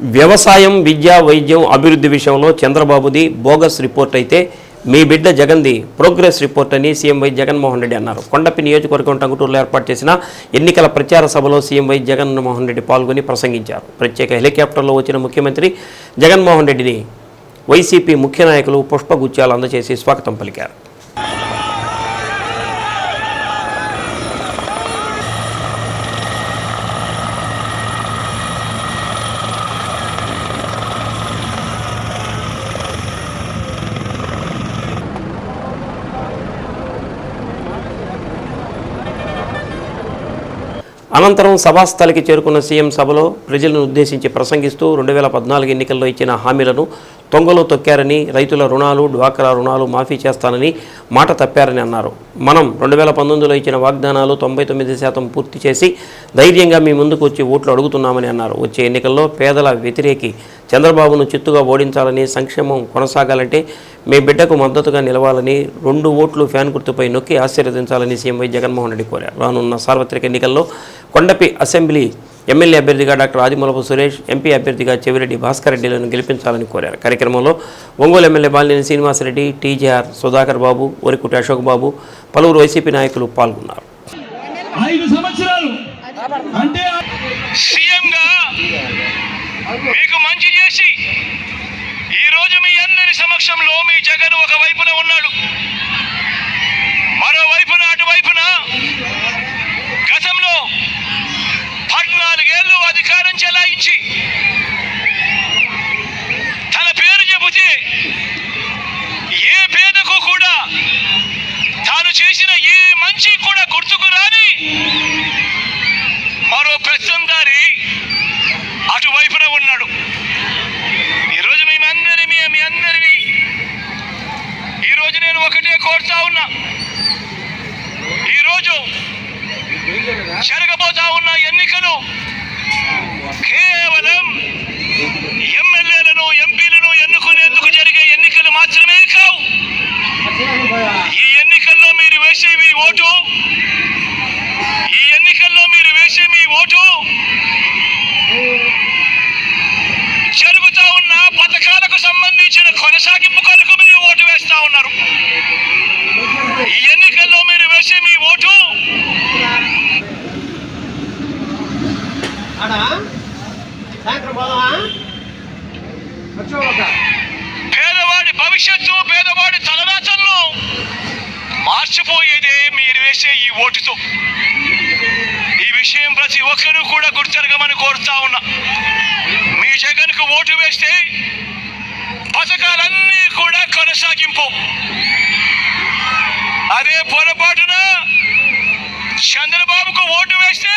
వ్యవసాయం విద్య వైద్యం అభివృద్ధి విషయంలో చంద్రబాబుది బోగస్ రిపోర్ట్ అయితే మీ బిడ్డ జగన్ది ప్రోగ్రెస్ రిపోర్ట్ అని సీఎం వై జగన్మోహన్ రెడ్డి అన్నారు. కొండపి నియోజకవర్గం టంగుటూరులో ఏర్పాటు చేసిన ఎన్నికల ప్రచార సభలో సీఎం వై జగన్మోహన్ రెడ్డి పాల్గొని ప్రసంగించారు. ప్రత్యేక హెలికాప్టర్లో వచ్చిన ముఖ్యమంత్రి జగన్మోహన్ రెడ్డిని వైసీపీ ముఖ్య నాయకులు పుష్పగుచ్చాలు అందజేసి స్వాగతం పలికారు. అనంతరం సభాస్థలికి చేరుకున్న సీఎం సభలో ప్రజలను ఉద్దేశించి ప్రసంగిస్తూ రెండు వేల పద్నాలుగు ఎన్నికల్లో ఇచ్చిన హామీలను తొంగలో తొక్కారని రైతుల రుణాలు డ్వాక్రా రుణాలు మాఫీ చేస్తానని మాట తప్పారని అన్నారు. మనం రెండు వేల పంతొమ్మిదిలో ఇచ్చిన వాగ్దానాలు తొంభై తొమ్మిది శాతం పూర్తి చేసి ధైర్యంగా మీ ముందుకు వచ్చి ఓట్లు అడుగుతున్నామని అన్నారు. వచ్చే ఎన్నికల్లో పేదల వ్యతిరేకి చంద్రబాబును చిత్తుగా ఓడించాలని సంక్షేమం కొనసాగాలంటే మీ బిడ్డకు మద్దతుగా నిలవాలని రెండు ఓట్లు ఫ్యాన్ గుర్తుపై నొక్కి ఆశీర్వదించాలని సీఎం వై జగన్మోహన్ రెడ్డి కోరారు. రానున్న సార్వత్రిక ఎన్నికల్లో కొండపి అసెంబ్లీ ఎమ్మెల్యే అభ్యర్థిగా డాక్టర్ ఆదిమూలపు సురేష్ ఎంపీ అభ్యర్థిగా చెవిరెడ్డి భాస్కర్ రెడ్డిలను గెలిపించాలని కోరారు. కార్యక్రమంలో ఒంగోలు ఎమ్మెల్యే బాలినేని శ్రీనివాసరెడ్డి టీజేఆర్ సుధాకర్ బాబు ఒరికుటి అశోక్ బాబు పలువురు వైసీపీ నాయకులు పాల్గొన్నారు. ఐదు సంవత్సరాలు అంటే సీఎంగా మీకు మంచి చేసి ఈ రోజు మీ అందరి సమక్షంలో మీ జగన్ ఒకవైపు కోరుతా ఉన్నా. ఈరోజు జరగబోతా ఉన్న ఎన్నికలు కేవలం ఎమ్మెల్యేలను ఎంపీలను ఎన్నుకునేందుకు జరిగే ఎన్నికలు మాత్రమే కావు ఈ ఎన్నికల్లో మీరు వేసే మీ ఓటు ఈ ఎన్నికల్లో మీరు వేసే మీ ఓటు జరుగుతా ఉన్న పథకాలకు సంబంధించిన కొనసాగింపు కొరకు మీరు ఓటు వేస్తా ఉన్నారు ఈ ఎన్నికల్లో మీరు వేసే మీ ఓటు ఆడా సాయంత్రం పోదామా? పేదవాడి భవిష్యత్తు పేదవాడి తలరాచల్లో మార్చిపోయేదే మీరు వేసే ఈ ఓటుతో. ఈ విషయం ప్రతి ఒక్కరూ కూడా గుర్తెరగమని కోరుతా ఉన్నా. మీ జగన్కు ఓటు వేస్తే పథకాలన్నీ కూడా కొనసాగింపు. అదే పొరపాటున చంద్రబాబుకు ఓటు వేస్తే